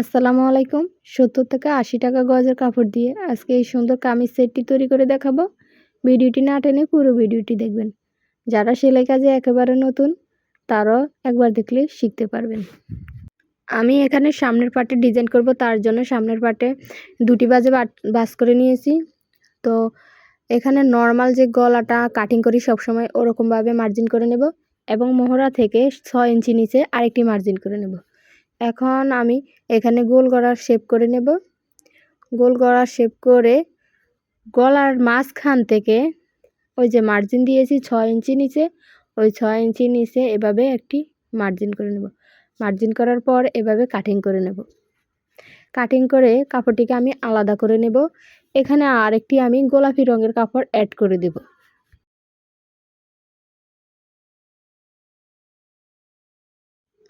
আসসালামু আলাইকুম। সত্তর থেকে আশি টাকা গজের কাপড় দিয়ে আজকে এই সুন্দর কামিজ সেটটি তৈরি করে দেখাবো। ভিডিওটি না টেনে পুরো ভিডিওটি দেখবেন। যারা সেলাই কাজে একেবারে নতুন, তারাও একবার দেখলে শিখতে পারবেন। আমি এখানে সামনের পাটে ডিজাইন করব, তার জন্য সামনের পাটে দুটি বাজে বাস করে নিয়েছি। তো এখানে নর্মাল যে গলাটা কাটিং করি সবসময় ওরকমভাবে মার্জিন করে নেব এবং মোহরা থেকে ছয় ইঞ্চি নিচে আরেকটি মার্জিন করে নেব। এখন আমি এখানে গোল গড়ার শেপ করে নেব। গোল গলার শেপ করে গলার মাঝখান থেকে ওই যে মার্জিন দিয়েছি ছয় ইঞ্চি নিচে, ওই ছয় ইঞ্চি নিচে এভাবে একটি মার্জিন করে নেব। মার্জিন করার পর এভাবে কাটিং করে নেব। কাটিং করে কাপড়টিকে আমি আলাদা করে নেব। এখানে আরেকটি আমি গোলাপি রঙের কাপড় অ্যাড করে দেব।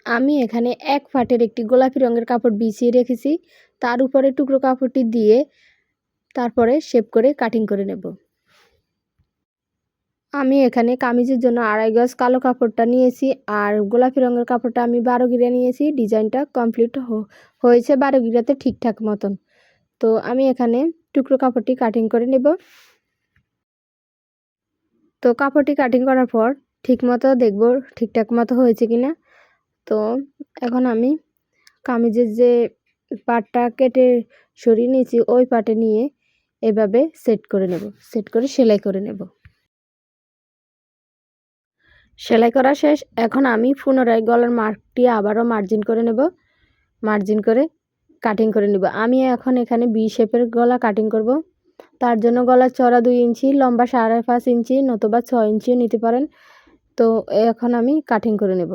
আমি এখানে এক ফাটের একটি গোলাপি রঙের কাপড় বিছিয়ে রেখেছি। তার উপরে টুকরো কাপড়টি দিয়ে তারপরে শেপ করে কাটিং করে নেব। আমি এখানে কামিজের জন্য আড়াই গজ কালো কাপড়টা নিয়েছি আর গোলাপি রঙের কাপড়টা আমি বারো গিরা নিয়েছি। ডিজাইনটা কমপ্লিট হয়েছে বারো গিরাতে ঠিকঠাক মতন। তো আমি এখানে টুকরো কাপড়টি কাটিং করে নেব। তো কাপড়টি কাটিং করার পর ঠিক মতো দেখব ঠিকঠাক মতো হয়েছে কি না তো এখন আমি কামিজের যে পাটটা কেটে সরিয়ে নিয়েছি, ওই পাটে নিয়ে এভাবে সেট করে নেব। সেট করে সেলাই করে নেব। সেলাই করা শেষ। এখন আমি পুনরায় গলার মার্কটি আবারও মার্জিন করে নেব। মার্জিন করে কাটিং করে নেব। আমি এখন এখানে বি শেপের গলা কাটিং করব। তার জন্য গলার চড়া দুই ইঞ্চি, লম্বা সাড়ে পাঁচ ইঞ্চি নতুবা ছয় ইঞ্চিও নিতে পারেন। তো এখন আমি কাটিং করে নেব।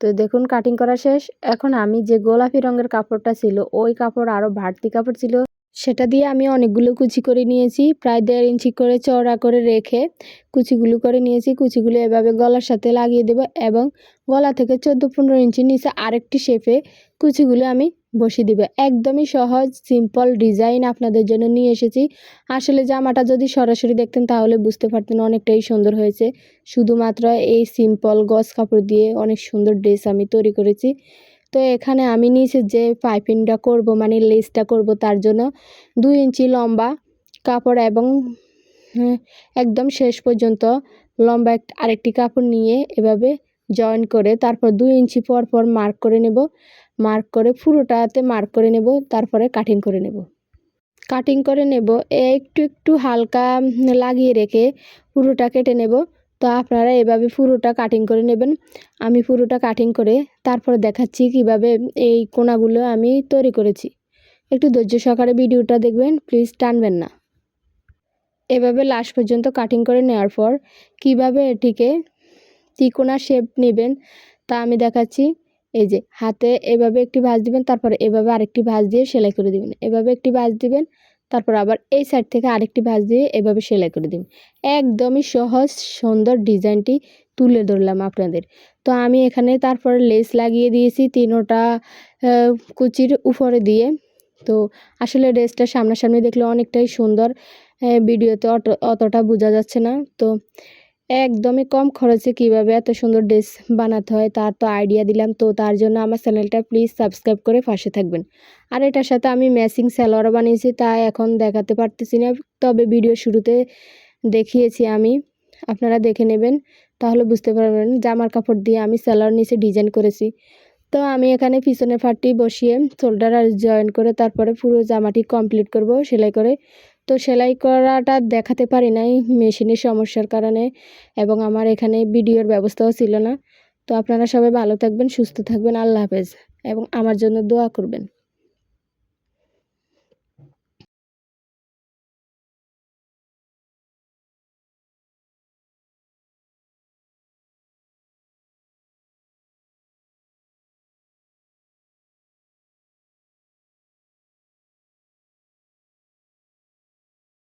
তো দেখুন কাটিং করা শেষ। এখন আমি যে গোলাপি রঙের কাপড়টা ছিল, ওই কাপড় আরও বাড়তি কাপড় ছিল, সেটা দিয়ে আমি অনেকগুলো কুচি করে নিয়েছি। প্রায় দেড় ইঞ্চি করে চওড়া করে রেখে কুচিগুলো করে নিয়েছি। কুচিগুলো এভাবে গলার সাথে লাগিয়ে দেব এবং গলা থেকে চোদ্দ পনেরো ইঞ্চি নিচে আরেকটি শেপে কুচিগুলো আমি বসিয়ে দিবে। একদমই সহজ সিম্পল ডিজাইন আপনাদের জন্য নিয়ে এসেছি। আসলে জামাটা যদি সরাসরি দেখতেন তাহলে বুঝতে পারতেন অনেকটাই সুন্দর হয়েছে। শুধুমাত্র এই সিম্পল গজ কাপড় দিয়ে অনেক সুন্দর ড্রেস আমি তৈরি করেছি। তো এখানে আমি নিচে যে পাইপিংটা করব মানে লেসটা করব তার জন্য। দুই ইঞ্চি লম্বা কাপড় এবং হ্যাঁ, একদম শেষ পর্যন্ত লম্বা আরেকটি কাপড় নিয়ে এভাবে জয়েন করে, তারপর দুই ইঞ্চি পর পর মার্ক করে নেব। মার্ক করে পুরোটাতে মার্ক করে নেব, তারপরে কাটিং করে নেব। কাটিং করে নেব একটু একটু হালকা লাগিয়ে রেখে পুরোটা কেটে নেব। তো আপনারা এভাবে পুরোটা কাটিং করে নেবেন। আমি পুরোটা কাটিং করে তারপর দেখাচ্ছি কীভাবে এই কোনাগুলো আমি তৈরি করেছি। একটু ধৈর্য সহকারে ভিডিওটা দেখবেন প্লিজ টানবেন না। এভাবে লাস্ট পর্যন্ত কাটিং করে নেওয়ার পর কীভাবে এটিকে তিকোনা শেপ নেবেন, তা আমি দেখাচ্ছি। এই যে, হাতে এভাবে একটি ভাঁজ দিবেন, তারপর এভাবে আরেকটি ভাঁজ দিয়ে সেলাই করে দিবেন। এভাবে একটি ভাঁজ দিবেন, তারপর আবার এই সাইড থেকে আরেকটি ভাঁজ দিয়ে এভাবে সেলাই করে দিন একদমই সহজ, সুন্দর ডিজাইনটি তুলে ধরলাম আপনাদের। তো আমি এখানে তারপরে লেস লাগিয়ে দিয়েছি তিনোটা কুচির উপরে দিয়ে। তো আসলে ড্রেসটা সামনাসামনি দেখলে অনেকটাই সুন্দর ভিডিওতে অত, অতটা বোঝা যাচ্ছে না। তো একদমই কম খরচে কীভাবে এত সুন্দর ড্রেস বানাতে হয় তার তো আইডিয়া দিলাম। তো তার জন্য আমার চ্যানেলটা প্লিজ সাবস্ক্রাইব করে পাশে থাকবেন। আর এটার সাথে আমি ম্যাচিং স্যালোয়ারও বানিয়েছি, তা এখন দেখাতে পারতেছি না। তবে ভিডিও শুরুতে দেখিয়েছি আমি, আপনারা দেখে নেবেন। তাহলে বুঝতে পারবেন জামার কাপড় দিয়ে আমি স্যালোয়ার নিচে ডিজাইন করেছি। তো আমি এখানে পিছনে ফাটটি বসিয়ে শোল্ডার আর জয়েন করে তারপরে পুরো জামাটি কমপ্লিট করব, সেলাই করে তো সেলাই করাটা দেখাতে পারি নাই মেশিনের সমস্যার কারণে এবং আমার এখানে ভিডিওর ব্যবস্থাও ছিল না। তো আপনারা সবাই ভালো থাকবেন, সুস্থ থাকবেন, আল্লাহ হাফেজ। এবং আমার জন্য দোয়া করবেন।